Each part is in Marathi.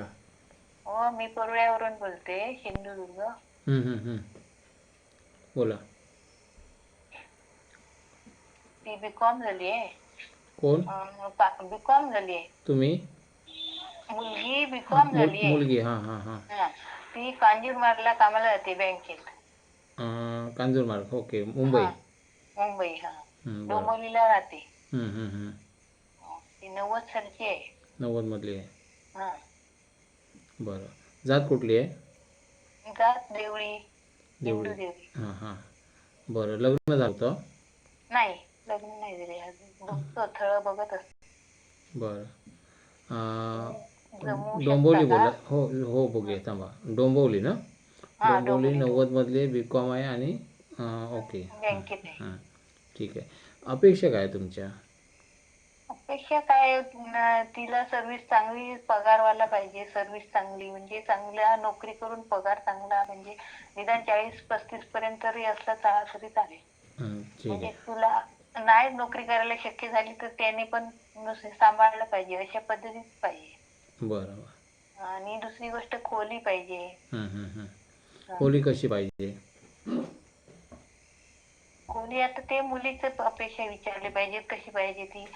हो मी कोरड्यावरून बोलते सिंधुदुर्ग हम्म, हम्म, हम्म. बोला. ती बी कॉम झाली आहे कोण बी कॉम झाली आहे तुम्ही? मुलगी बी कॉम मुल- झाली आहे मुलगी हां हां हां. हा. ती कांजूरमार्गला कामाला जाते बँकेत. अं, कांजूरमार्ग ओके मुंबई. हा. मुंबई हा. हम्म, बरं. डोंबिवलीला राहते. हम्म, हम्म, हम्म. ती नव्वद सालची आहे. नव्वदमधली आहे. हा. बरं. जात कुठली आहे? जात देवळी. देवळी. हां हां. बरं लग्न झालं होतं? नाही लग्न नाही झाले. अजून बघतो थळ बघत असतो. बरं. डोंबिवली बोला? हो हो बघूया थांबा. डोंबिवली ना? डोंबिवली डोंबिवली. नव्वदमधले बी कॉम आहे आणि ओके. हां. ठीक आहे. अपेक्षा काय तुमच्या? अपेक्षा काय तिला सर्व्हिस चांगली पगारवाला पाहिजे सर्व्हिस चांगली म्हणजे चांगल्या नोकरी करून पगार चांगला म्हणजे निदान चाळीस पस्तीस पर्यंत जरी असला तरी चालेल. म्हणजे तुला नाही नोकरी करायला शक्य झाली तर त्याने पण सांभाळलं पाहिजे अशा पद्धतीत पाहिजे. आणि दुसरी गोष्ट खोली पाहिजे. हं, हं, हं. खोली कशी पाहिजे? खोली आता ते मुलीच अपेक्षा विचारली पाहिजे कशी पाहिजे ती?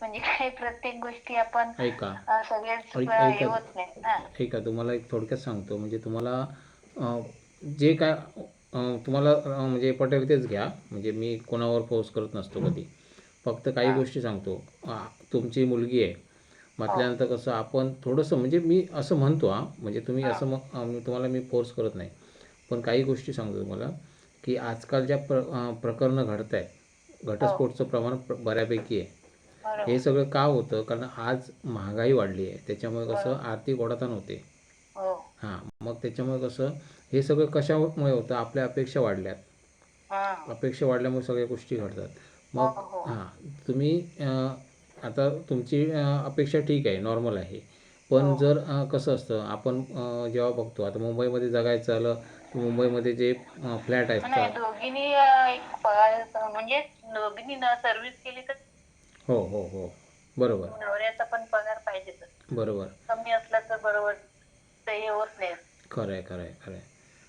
म्हणजे काय प्रत्येक गोष्टी आपण ऐका. हे ऐका. होत नाही. ऐका तुम्हाला एक थोडक्यात सांगतो. म्हणजे तुम्हाला अं, जे काय अं, तुम्हाला अं, म्हणजे पटेल तेच घ्या. म्हणजे मी कोणावर फोर्स करत नसतो कधी. फक्त काही गोष्टी सांगतो. आ, तुमची मुलगी आहे. म्हटल्यानंतर कसं आपण थोडंसं म्हणजे मी असं म्हणतो हा. म्हणजे तुम्ही असं अं, तुम्हाला मी फोर्स करत नाही. पण काही गोष्टी सांगतो तुम्हाला की आजकाल ज्या प्र अं, प्रकरणं घडत आहेत घटस्फोटचं प्रमाण प्र- बऱ्यापैकी आहे. हे सगळं का होतं? कारण आज महागाई वाढली आहे. त्याच्यामुळे कसं आर्थिक ओढाताण होते. हो. हां मग त्याच्यामुळे कसं हे सगळं कशामुळे होतं? आपल्या अपेक्षा वाढल्यात. हा. अपेक्षा वाढल्यामुळे सगळ्या गोष्टी घडतात. मग हो, हो. हां तुम्ही आता तुमची अपेक्षा ठीक आहे नॉर्मल आहे. पण जर कसं असतं? आपण जेव्हा बघतो आता मुंबईमध्ये जगायचं की मुंबईमध्ये जे फ्लॅट आहेत दोघींनी म्हणजे दोघींनी सर्व्हिस केली तर हो हो हो. बरोबर. नवऱ्याचा पण पगार पाहिजेच बरोबर. कमी असला तर बरोबर ते हे होत नाही. खरं आहे खरं आहे खरं आहे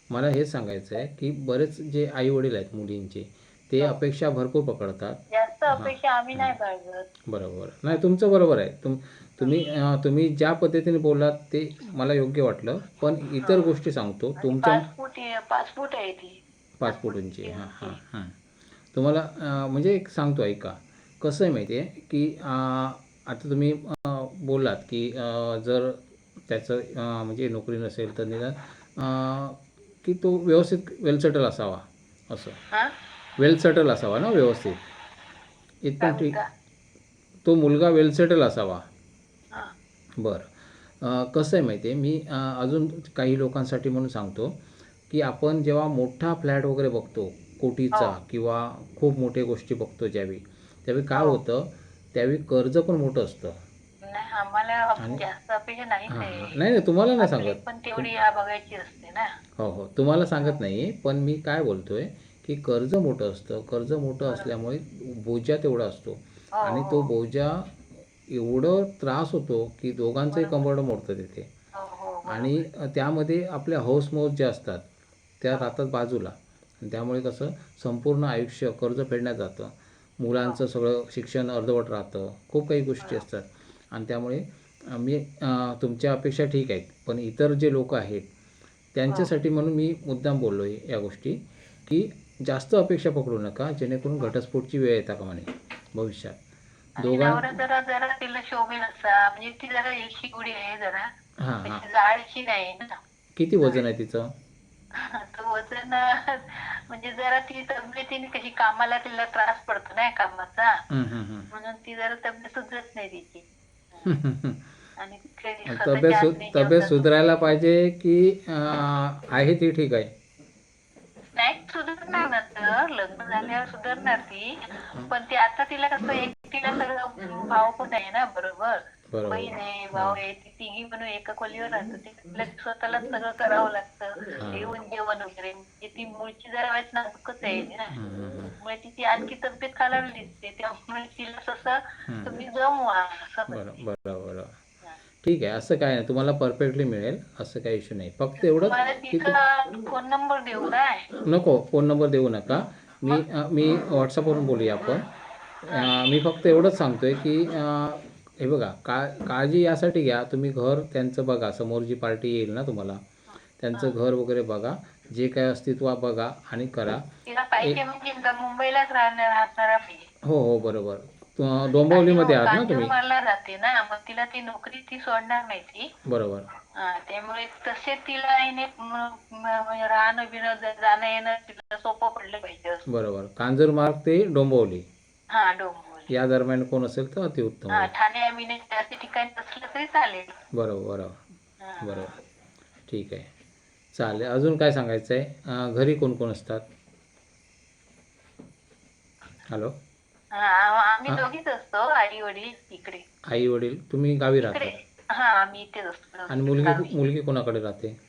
मला हेच सांगायचं आहे की बरेच जे आई वडील आहेत मुलींचे ते अपेक्षा भरपूर पकडतात. जास्त अपेक्षा आम्ही नाही बाळगत. बरोबर. नाही तुमचं बरोबर आहे. तुम तुम्ही तुम्ही ज्या पद्धतीने बोललात ते मला योग्य वाटलं. पण इतर गोष्टी सांगतो. तुमच्या पाच फूट आहे- पाच फूट आहे ती. पाच फुटांची हां हां हां. तुम्हाला म्हणजे एक सांगतो ऐका. कसं आहे माहिती आहे की आता तुम्ही अं, बोललात की जर त्याचं म्हणजे नोकरी नसेल तर निदान की तो व्यवस्थित वेल सेटल असावा असं. हा? वेल सेटल असावा ना व्यवस्थित. इथपण ठीक बोलता? तो मुलगा वेल सेटल असावा. हा. बरं. कसं आहे माहिती आहे मी अजून काही लोकांसाठी म्हणून सांगतो की आपण जेव्हा मोठा फ्लॅट वगैरे बघतो कोटीचा किंवा खूप मोठ्या गोष्टी बघतो ज्यावेळी त्यावेळी काय होतं त्यावेळी कर्ज पण मोठं असतं. नाही आम्हाला जास्त अपेक्षा नाही हां आहे. हां. नाही नाही तुम्हाला नाही सांगत. पण तेवढी या बघायची असते ना. हो हो तुम्हाला सांगत नाही पण मी काय बोलतोय की कर्ज मोठं असतं. कर्ज मोठं असल्यामुळे बोजा तेवढा असतो. हो, आणि तो बोजा एवढं त्रास होतो की दोघांचंही कंबरडं मोडतं तिथे. हो हो आणि त्यामध्ये आपल्या हौसमौज ज्या असतात त्या राहतात बाजूला. त्यामुळे कसं संपूर्ण आयुष्य कर्ज फेडण्यात जातं. मुलांचं सगळं शिक्षण अर्धवट राहतं. खूप काही गोष्टी असतात. आणि त्यामुळे मी तुमच्या अपेक्षा ठीक आहेत. पण इतर जे लोक आहेत त्यांच्यासाठी म्हणून मी मुद्दाम बोललो आहे या गोष्टी की जास्त अपेक्षा पकडू नका जेणेकरून घटस्फोटची वेळ येता कामा नये भविष्यात. जरा जरा तिला असा. म्हणजे ती जरा गुडी आहे जरा. अशी जाडशी नाही ना. किती वजन आहे तिचं? तो वजन म्हणजे जरा ती तब्येतीने कशी कामाला तिला त्रास पडतो ना कामाचा. म्हणून ती जरा तब्येत सुधरत नाही तिची. आणि तब्येत तब्येत. सुधारायला पाहिजे की आहे ती ठीक आहे? नाही सुधारणार ना तर. लग्न झाल्यावर सुधारणार ती. पण ते आता तिला कसं एकटीला सगळं भाव पण आहे ना बरोबर? बहीण आहे भाऊ आहे ती तिघी म्हणून एका खोलीवर राहतो ते तिला स्वतःला सगळं करावं लागतं. येऊन जेवण वगैरे. म्हणजे ती मुळची जरा वाईट नाजूकच आहे ना. त्यामुळे तिची आणखी तब्येत खालावली दिसते. त्यामुळे तिला तसं. तुम्ही जमवा असं बरं बरं बरं. ठीक आहे. असं काय नाही. तुम्हाला परफेक्टली मिळेल. असं काही इश्यू नाही. फक्त तिचा फोन नंबर देऊ काय नको. फोन नंबर देऊ नका. मी मी व्हॉट्सअपवरून बोलूया आपण. मी फक्त एवढंच सांगतोय की हे बघा का काळजी यासाठी घ्या. तुम्ही घर त्यांचं बघा. समोर जी पार्टी येईल ना तुम्हाला. त्यांचं घर वगैरे बघा. जे काय अस्तित्व बघा आणि करा. पाहिजे म्हणजे मुंबईलाच राहणार हो हो बरोबर. तु- डोंबिवलीमध्ये आहात ना तुम्ही? राहते ना. मग तिला ती नोकरी ती सोडणार नाही ती. बरोबर. त्यामुळे तसे तिला येणे म- म- राहणं बिणं जाणं येणं तिला सोपं पडलं पाहिजे. बरोबर. कांजूरमार्ग ते डोंबिवली. हा डोंबिवली. या दरम्यान कोण असेल तर अतिउत्तम हा होईल. ठाणे बिणे असे ठिकाणी असलं तरी चालेल. बरोबर बरोबर. बरोबर. ठीक आहे. चालेल. अजून काय सांगायचं आहे अं, घरी कोण कोण असतात? हॅलो? हा, आम- आम्ही हा. दोघीच असतो आई वडील इकडे. आई वडील तुम्ही गावी इकडे. राहता हा आम्ही इथेच असतो आणि मुलगी मुलगी कोणाकडे राहते?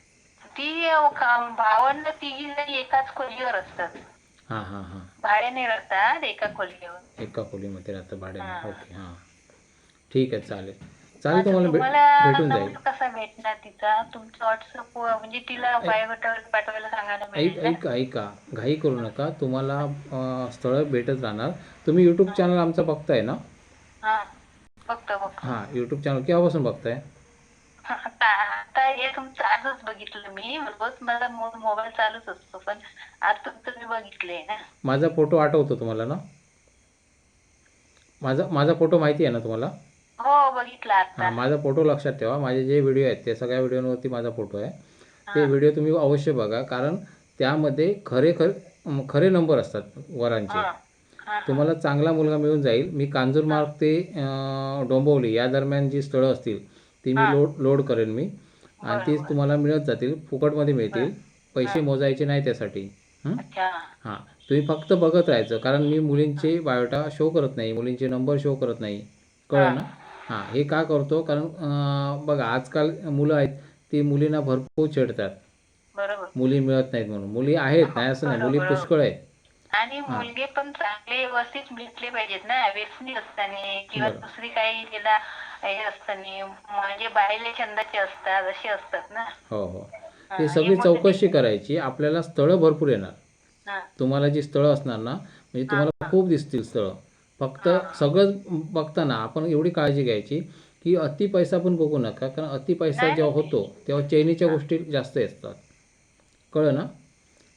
ती भावंड तिघी जणी एकाच खोलीवर असतात. हां हां हां. भाड्याने राहतात एका खोलीवर एका खोलीमध्ये राहतं भाड्याने. हां. ओके हां. ठीक आहे चालेल. चालेल तुम्हाला भेटून जाईल. नंबर कसा भेटणार तिचा तुमचं व्हॉट्सअप म्हणजे तिला बायोडाटा पाठवायला सांगायला ऐक मिळेल ऐका ऐका. घाई करू नका. तुम्हाला अं, स्थळं भेटत राहणार. तुम्ही यूट्यूब चॅनल आमचं बघताय ना? हा. बघतो बघतो. हां यूट्यूब चॅनल केव्हापासून बघताय? हे तुमचं आजच बघितलं. मी रोज माझा मोबाईल चालूच असतो पण आज तुमचं मी बघितलंय ना. माझा फोटो आठवतो तुम्हाला ना? माझा माझा फोटो माहिती आहे ना तुम्हाला? हो बघितला आता. हां माझा फोटो लक्षात ठेवा. माझे जे व्हिडिओ आहेत ते सगळ्या व्हिडिओवरती माझा फोटो आहे. ते व्हिडिओ तुम्ही अवश्य बघा कारण त्यामध्ये खरे खरे खरे नंबर असतात वरांचे. हा, हा, तुम्हाला चांगला मुलगा मिळून जाईल. मी कांजूरमार्ग ते अं, डोंबिवली या दरम्यान जी स्थळं असतील ती मी लोड लोड करेन मी. आणि ती तुम्हाला मिळत जातील फुकटमध्ये मिळतील. पैसे मोजायचे नाही त्यासाठी. हं? हां. तुम्ही फक्त बघत राहायचं कारण मी मुलींचे बायोटा शो करत नाही मुलींचे नंबर शो करत नाही. कळलं ना? हां. हे का करतो? कारण बघा आजकाल मुलं आहेत ती मुलींना भरपूर बरोबर. मुली मिळत नाहीत म्हणून. मुली आहेत नाही असं नाही. मुली पुष्कळ आहेत. आणि मुलगे पण चांगले व्यवस्थित भेटले पाहिजेत ना व्यसनी असताना किंवा. दुसरी काही तिला हे असताना म्हणजे बाहेरले छंदाचे असतात असे असतात ना. हो हो. ते सगळी चौकशी करायची. आपल्याला स्थळं भरपूर येणार. तुम्हाला जी स्थळं असणार ना म्हणजे तुम्हाला खूप दिसतील स्थळं. फक्त सगळंच बघताना आपण एवढी काळजी घ्यायची की अति पैसा पण बघू नका कारण अति पैसा जेव्हा होतो तेव्हा चैनीच्या गोष्टी जास्त असतात. कळलं ना?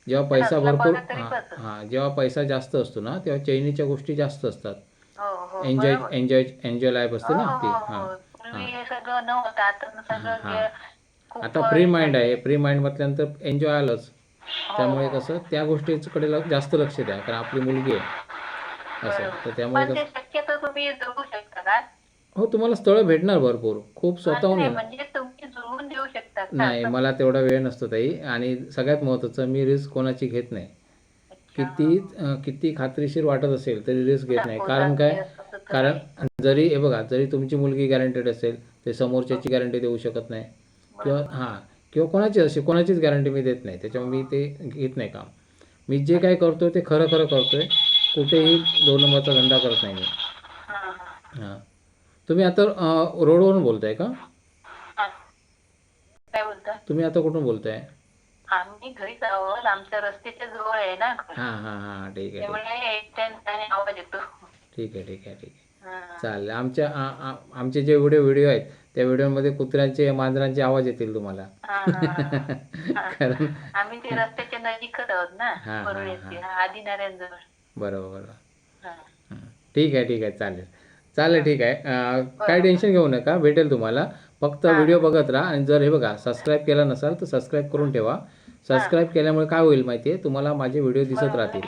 जेव्हा पैसा भरपूर हां. हां जेव्हा पैसा जास्त असतो ना तेव्हा चैनीच्या गोष्टी जास्त असतात. एन्जॉय. एन्जॉय एन्जॉय लाईफ असते ना ती हो, हां हो. हे. आता फ्री माइंड आहे. फ्री माइंड म्हटल्यानंतर एन्जॉय आलंच. त्यामुळे कसं त्या गोष्टीकडे जास्त लक्ष द्या. कारण आपली मुलगी आहे. असं. तर त्यामुळे कसं हो तुम्हाला स्थळं भेटणार भरपूर. खूप स्वतःहून म्हणजे? नाही मला तेवढा वेळ नसतो ताई. आणि सगळ्यात महत्त्वाचं मी रिस्क कोणाची घेत नाही. किती किती खात्रीशीर वाटत असेल तरी रिस्क घेत नाही. कारण काय? कारण जरी हे बघा जरी तुमची मुलगी गॅरंटेड असेल ते समोरच्याची गॅरंटी देऊ शकत नाही. किंवा हां किंवा कोणाची अशी कोणाचीच गॅरंटी मी देत नाही. त्याच्यामुळे मी ते घेत नाही काम. मी जे काय करतोय ते खरं खरं करतोय. कुठेही दोन नंबरचा धंदा करत नाही मी. हा, हा, हां. तुम्ही आता रोडवरून बोलताय का? हा. तुम्ही आता कुठून बोलताय? आम्ही घरीच आहोत आमच्या रस्त्याच्या जवळ आहे ना घर. हां हां हां ठीक आहे त्यामुळे एक टाइम आवाज येतो. ठीक आहे ठीक आहे ठीक आहे. हा. चालेल. आमच्या आमचे जे व्हिडिओ व्हिडिओ आहेत त्या व्हिडिओमध्ये कुत्र्यांचे मांजरांचे आवाज येतील तुम्हाला. कारण आम्ही ते रस्त्याच्या नजीकच आहोत ना परुळ्याचे आदिनारायणजवळ बरोबर बरोबर. ठीक आहे ठीक आहे चालेल. चालेल ठीक आहे. काय टेन्शन घेऊ नका. भेटेल तुम्हाला. फक्त व्हिडिओ बघत राहा. आणि जर हे बघा सबस्क्राईब केला नसाल तर सबस्क्राईब करून ठेवा. सबस्क्राईब केल्यामुळे काय होईल माहिती आहे तुम्हाला माझे व्हिडिओ दिसत राहतील.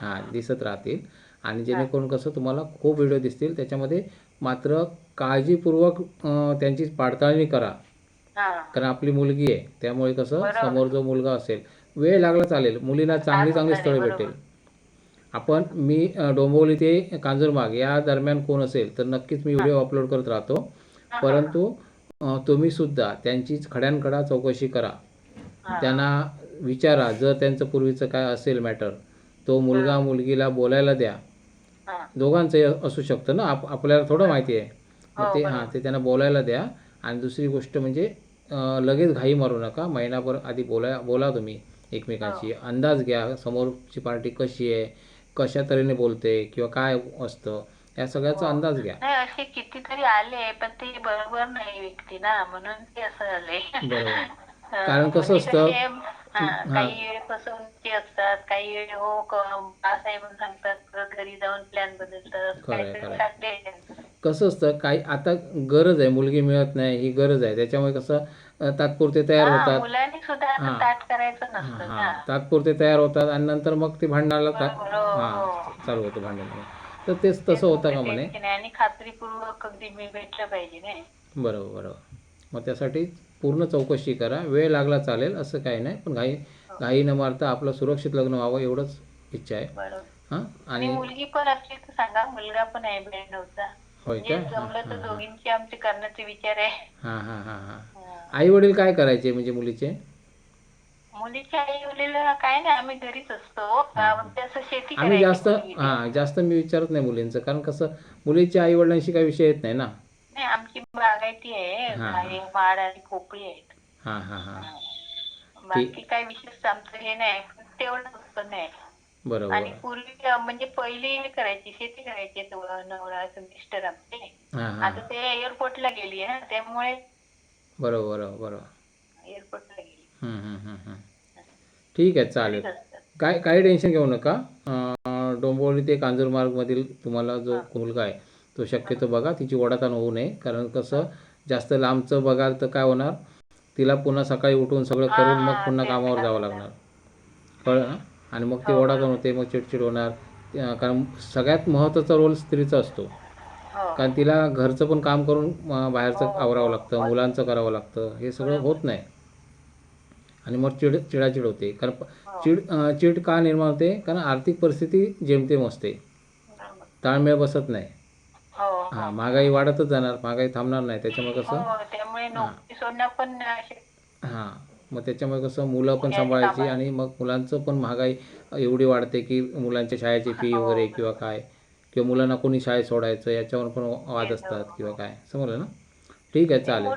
हां दिसत राहतील. आणि जेणेकरून कसं तुम्हाला खूप व्हिडिओ दिसतील. त्याच्यामध्ये मात्र काळजीपूर्वक त्यांची पडताळणी करा. कारण आपली मुलगी आहे. त्यामुळे कसं समोर जो मुलगा असेल वेळ लागला चालेल. मुलीला चांगली चांगली स्थळं भेटेल. आपण मी डोंबिवली ते कांजूरमार्ग या दरम्यान कोण असेल तर नक्कीच मी व्हिडिओ अपलोड करत राहतो. परंतु तुम्ही सुद्धा त्यांची खड्यानखडा चौकशी करा. त्यांना विचारा जर त्यांचं पूर्वीचं काय असेल मॅटर तो मुलगा मुलगीला बोलायला द्या. हा. दोघांचंही असू शकतं ना आप आपल्याला थोडं माहिती आहे. मग ते हां ते त्यांना बोलायला द्या. आणि दुसरी गोष्ट म्हणजे लगेच घाई मारू नका. महिनाभर आधी बोला बोला तुम्ही एकमेकांशी. अंदाज घ्या समोरची पार्टी कशी आहे कशा तऱ्हेने बोलते किंवा काय असतं या सगळ्याचा अंदाज घ्या. नाही असे कितीतरी आले पण ते बरोबर नाही व्यक्ती ना म्हणून ते असं झालंय. बरोबर. हा, कारण कसं म्हणजे असतं-. काही वेळ फसवणुकी असतात काही वेळ हो सांगतात घरी जाऊन प्लॅन बदलतात. कसं असतं काही आता गरज आहे मुलगी मिळत नाही ही गरज आहे. त्याच्यामुळे कसं तात्पुरते तयार होतात. तात्पुरते तयार होतात आणि नंतर मग ते भांडणाला हो, हां. चालू होतं भांडण तर तेच तसं होतं का म्हणे? आणि खात्रीपूर्वक अगदी मी भेटलं पाहिजे बरोबर बरोबर. मग त्यासाठी पूर्ण चौकशी करा. वेळ लागला चालेल असं काही नाही. पण घाई घाई न मारता आपलं सुरक्षित लग्न व्हावं एवढंच इच्छा आहे. हां? आणि मुलगी पण असली तर सांगा मुलगा पण आहे ब्याण्णवचा होय म्हणजे का? जमलं तर दोघींचे आमचे करण्याचे विचार आहे. हां हां हां हां. हा. आई वडील काय करायचे म्हणजे मुलीचे? मुलीच्या आई वडील काय नाही आम्ही घरीच असतो. म्हणजे असं शेती आम्ही करायची जास्त. हां जास्त मी विचारत नाही मुलींचं. कारण कसं मुलीच्या आई वडिलांशी काही विषय येत नाही ना. नाही आमची बागायती आहे हा. आहे, माड आणि पोपळी आहेत. हां हां हां. बाकी काय विशेष आमचं हे नाही तेवढं उत्पन्न आहे. आणि बरोबर पूर्वी अं, म्हणजे पहिली हे करायची शेती करायची तो नवरा मिस्टर आमचे हां हां. आता ते एअरपोर्टला गेली आहे ना त्यामुळे बरोबर बरोबर बरोबर. एअरपोर्टला गेली. हम्म, हम्म, हम्म, हम्म. ठीक आहे चालेल. काय काही टेन्शन घेऊ नका. अं, डोंबिवली ते कांजूरमार्गमधील तुम्हाला जो मुलगा आहे तो शक्यतो बघा तिची ओढाताण होऊ नये. कारण कसं जास्त लांबचं बघाल तर काय होणार? तिला पुन्हा सकाळी उठून सगळं करून मग पुन्हा कामावर जावं लागणार. कळलं ना? आणि मग ती ओढाताण होते मग चिडचिड होणार. कारण सगळ्यात महत्त्वाचा रोल स्त्रीचा असतो. हो. कारण तिला घरचं पण काम करून बाहेरचं आवरावं लागतं मुलांचं करावं लागतं. हे सगळं होत नाही. आणि मग चिड चिडाचिड होते. कारण चिड चिड का निर्माण होते? कारण आर्थिक परिस्थिती जेमतेम असते. ताळमेळ बसत नाही. हो हां. महागाई वाढतच जाणार महागाई थांबणार नाही. त्याच्यामुळे कसं? हो. त्यामुळे नोकरी सोडणं पण असे हां. मग त्याच्यामुळे कसं? मुलं पण सांभाळायची आणि मग मुलांचं पण महागाई एवढी वाढते की मुलांच्या शाळेची फी वगैरे किंवा काय? किंवा मुलांना कोणी शाळेत सोडायचं याच्यावर पण वाद असतात किंवा काय? समजलं ना? ठीक आहे चालेल.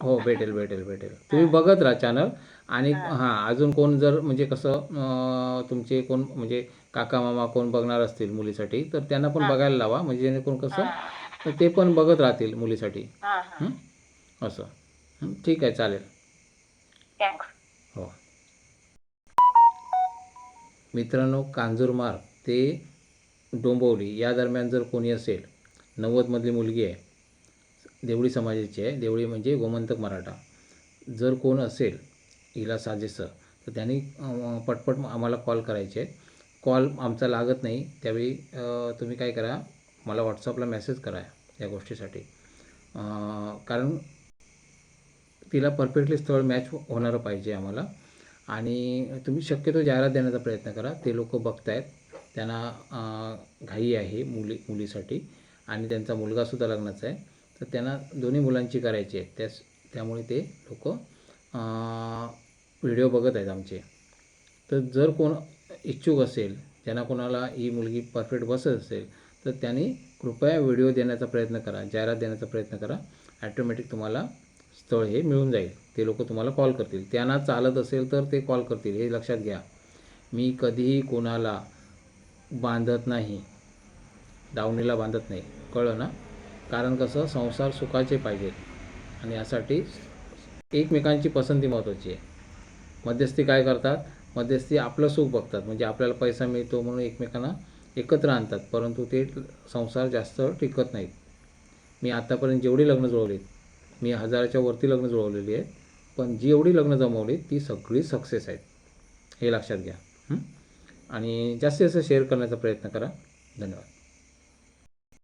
हो भेटेल भेटेल भेटेल. तुम्ही बघत राहा चॅनल आणि हां. अजून कोण जर म्हणजे कसं तुमचे कोण म्हणजे काका मामा कोण बघणार असतील मुलीसाठी तर त्यांना पण बघायला लावा. म्हणजे जेणेकरून कसं तर ते पण बघत राहतील मुलीसाठी. हा हा. हं? असं. ठीक आहे चालेल. हो. मित्रांनो कांजूरमार्ग ते डोंबिवली या दरम्यान जर कोणी असेल नव्वदमधली मुलगी आहे देवळी समाजाची आहे देवळी म्हणजे गोमंतक मराठा. जर कोण असेल हिला साजेसं. तर त्यांनी पटपट आम्हाला कॉल करायचे. आहेत कॉल आमचा लागत नाही. त्यावेळी तुम्ही काय करा मला व्हॉट्सअपला मेसेज करा या गोष्टीसाठी. कारण तिला परफेक्टली स्थळ मॅच होणारं पाहिजे आम्हाला. आणि तुम्ही शक्यतो जाहिरात देण्याचा प्रयत्न करा. ते लोक बघत आहेत त्यांना घाई आहे मुली मुलीसाठी. आणि त्यांचा मुलगासुद्धा लग्नाचा आहे. तर त्यांना दोन्ही मुलांची करायची आहे. त्यास त्यामुळे ते लोक व्हिडिओ बघत आहेत आमचे. तर जर कोण इच्छुक असेल ज्यांना कोणाला ही मुलगी परफेक्ट बसत असेल तर त्यांनी कृपया व्हिडिओ देण्याचा प्रयत्न करा जाहिरात देण्याचा प्रयत्न करा. ॲटोमॅटिक तुम्हाला स्थळ हे मिळून जाईल. ते लोक तुम्हाला कॉल करतील. त्यांना चालत असेल तर ते कॉल करतील. हे लक्षात घ्या. मी कधीही कोणाला बांधत नाही. दावणीला बांधत नाही. कळलं ना? कारण कसं? संसार सुखाचे पाहिजेत. आणि यासाठी एकमेकांची पसंती महत्त्वाची आहे. मध्यस्थी काय करतात? मध्यस्थी आपलं सुख बघतात. म्हणजे आपल्याला पैसा मिळतो म्हणून एकमेकांना एकत्र आणतात. परंतु ते संसार जास्त टिकत नाहीत. मी आतापर्यंत जेवढी लग्न जुळवलीत मी हजाराच्या वरती लग्न जुळवलेली आहेत पण जी एवढी लग्न जमवली ती सगळी सक्सेस आहेत. हे लक्षात घ्या. आणि जास्तीत जास्त शेअर करण्याचा प्रयत्न करा. धन्यवाद.